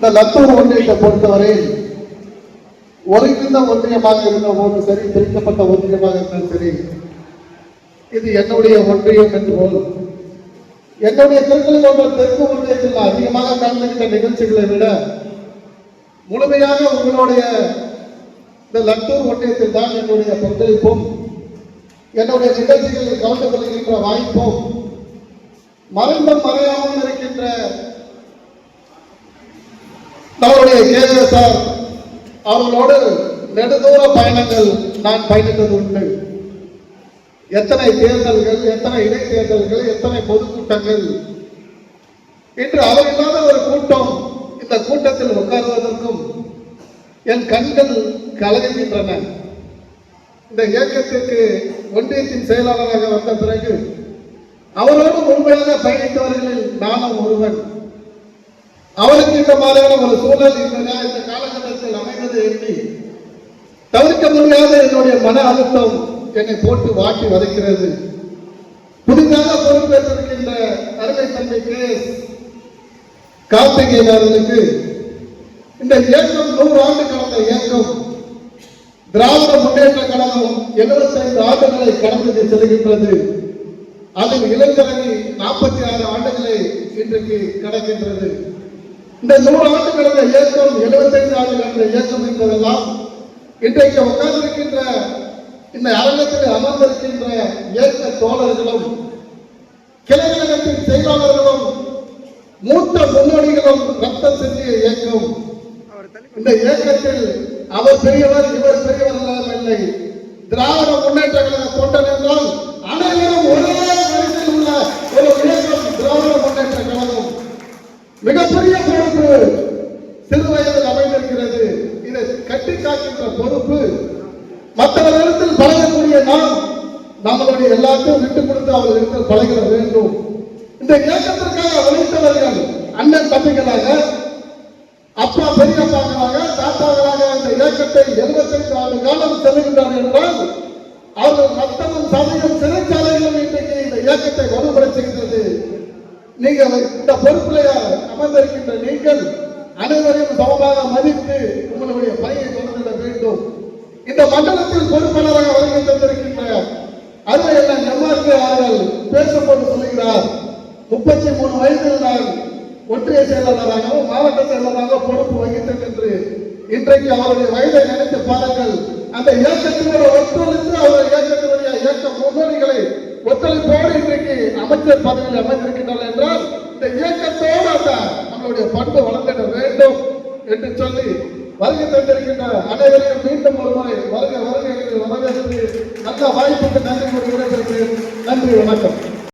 இந்த லத்தூர் ஒன்றியத்தை பொறுத்தவரை ஒருங்கிருந்த ஒன்றியமாக இருந்த போதும் சரி பிரிக்கப்பட்ட ஒன்றியமாக இருந்தாலும் சரி இது என்னுடைய ஒன்றியம் என்று போல் என்னுடைய திருக்கல்கோட்டை தெற்கு ஒன்றியத்தில் அதிகமாக கலந்துகிட்ட நிகழ்ச்சிகளை விட முழுமையாக உங்களுடைய இந்த லட்டூர் ஒன்றியத்தில் தான் என்னுடைய பங்களிப்பும் என்னுடைய நிகழ்ச்சிகளில் கலந்து கொள்கின்ற வாய்ப்பும் மறைந்தும் மறையாமல் இருக்கின்ற நம்மளுடைய கேஎஸ்ஆர் அவர்களோடு நெடுதூர பயணங்கள் நான் பயணித்தது உண்டு. எத்தனை தேர்தல்கள் எத்தனை இடைத்தேர்தல்கள் எத்தனை பொதுக்கூட்டங்கள். இன்று அவர் இல்லாத ஒரு கூட்டம் இந்த கூட்டத்தில் உட்காருவதற்கும் என் கண்கள் கலகின்றன இந்த இயக்கத்திற்கு ஒன்றியத்தின் செயலாளராக வந்த பிறகு அவரோடு முழுமையாக பயணித்தவர்களில் நானும் ஒருவன். அவருக்கு இந்த மாதிரியான ஒரு சூழல் இந்த இந்த காலகட்டத்தில் அமைந்தது எண்ணி தவிர்க்க முடியாத என்னுடைய மன அழுத்தம் என்னை போட்டு வாட்டி வதைக்கிறது. புதிதாக பொறுப்பேற்றிருக்கின்ற அருமை தந்தை கே எஸ் இந்த இயக்கம் நூறு ஆண்டு கடந்த இயக்கம் திராவிட முன்னேற்ற கழகம் 75 ஆண்டுகளை கடந்து செல்கின்றது. அதில் இளைஞரணி நாற்பத்தி ஆறு ஆண்டுகளை இன்றைக்கு கடக்கின்றது. இந்த நூறு ஆண்டு கடந்த இயக்கம் 75 ஆண்டு கடந்த இயக்கம் என்பதெல்லாம் இன்றைக்கு உட்கார்ந்திருக்கின்ற இந்த அரங்கத்தில் அமர்ந்திருக்கின்ற இயக்க தோழர்களும் கிளைக்கழகத்தின் செயலாளர்களும் மூத்த முன்னோடிகளும் ரத்தம் சிந்திய இயக்கம். இந்த இயக்கத்தில் அவர் பெரியவர் இவர் பெரியவர் இல்லை. திராவிட முன்னேற்ற கழக தொண்டன் என்றால் அனைவரும் ஒரே வரிசையில் உள்ள ஒரு இயக்கம் திராவிட முன்னேற்ற கழகம் மிகப்பெரிய பொறுப்பு சிறு வயதில் அமைந்திருக்கிறது. இதை கட்டி காக்கின்ற பொறுப்பு மற்றவர்களிடத்தில் பழகக்கூடிய நாம் நம்மளுடைய எல்லாத்தையும் விட்டு கொடுத்து அவர்களிடத்தில் பழகிட வேண்டும். இந்த இயக்கத்திற்காக உழைத்தவர்கள் அண்ணன் தம்பிகளாக அப்பா பெரியப்பாக்களாக தாத்தாக்களாக இந்த இயக்கத்தை 75 ஆண்டு காலம் செல்கின்றார் என்றால் அவர்கள் மத்தமும் சமயம் சிறைச்சாலைகளும் இன்றைக்கு இந்த இயக்கத்தை வலுப்படுத்துகின்றது. நீங்கள் இந்த பொறுப்பில் அமர்ந்திருக்கின்ற நீங்கள் அனைவரையும் சமமாக மதித்து உங்களுடைய பணியை தொடர்ந்திட வேண்டும். இந்த மண்டலத்தில் பொறுப்பாளராக வருகை தந்திருக்கின்ற அருமை அண்ணன் எம்ஆர்கே அவர்கள் பேசும்போது சொல்லுகிறார் முப்பத்தி மூணு வயதில் நான் ஒன்றிய செயலாளராகவும் மாவட்ட செயலாளராக பொறுப்பு வகித்தேன் என்று இன்றைக்கு அவருடைய வயதை நினைத்து பாருங்கள். அந்த இயக்கத்தினோட ஒத்துழைத்து அவர் இயக்கத்தினுடைய இயக்க முன்னோடிகளை ஒத்துழைப்போடு இன்றைக்கு அமைச்சர் பதவியில் அமைந்திருக்கின்றனர் என்றால் இந்த இயக்கத்தோடு அந்த நம்மளுடைய பண்பு வளர்ந்திட வேண்டும் என்று சொல்லி வருகை தந்திருக்கின்ற அனைவரையும் மீண்டும் ஒரு முறை வருக வருகை வரவேற்று நல்ல வாய்ப்புக்கு நன்றி கூறி விடைபெறுகிறேன். நன்றி வணக்கம்.